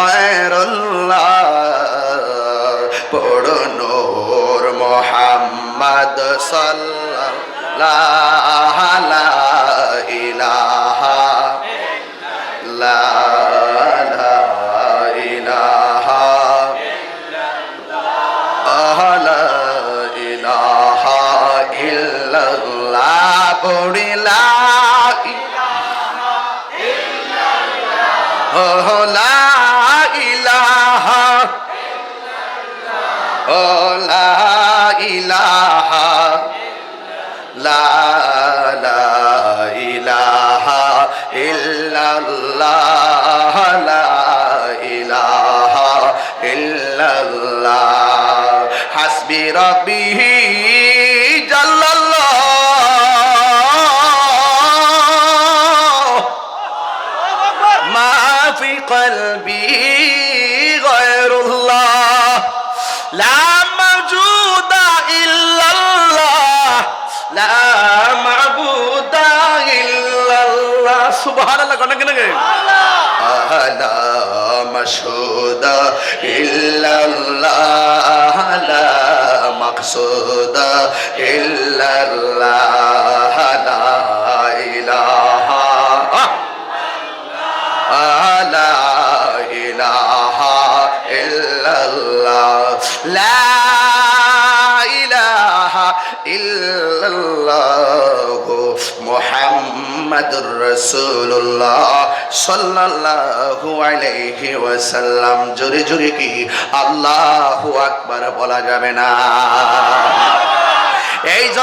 গয়রুল্লাহ পড়ো নূর মোহাম্মদ সাল্লাল্লাহ লা ইলাহা লা লা ইলাহা ও লা ইলাহা قلبي غير الله لا موجود إلا الله لا معبود إلا الله سبحان الله كنا كنا لا مشهود إلا الله لا مقصود إلا الله ইল্লাল্লাহু মুহাম্মাদুর রাসূলুল্লাহ সাল্লাল্লাহু আলাইহি ওয়াসাল্লাম। জোরে জোরে কি? আল্লাহু আকবার বলা যাবে না। এই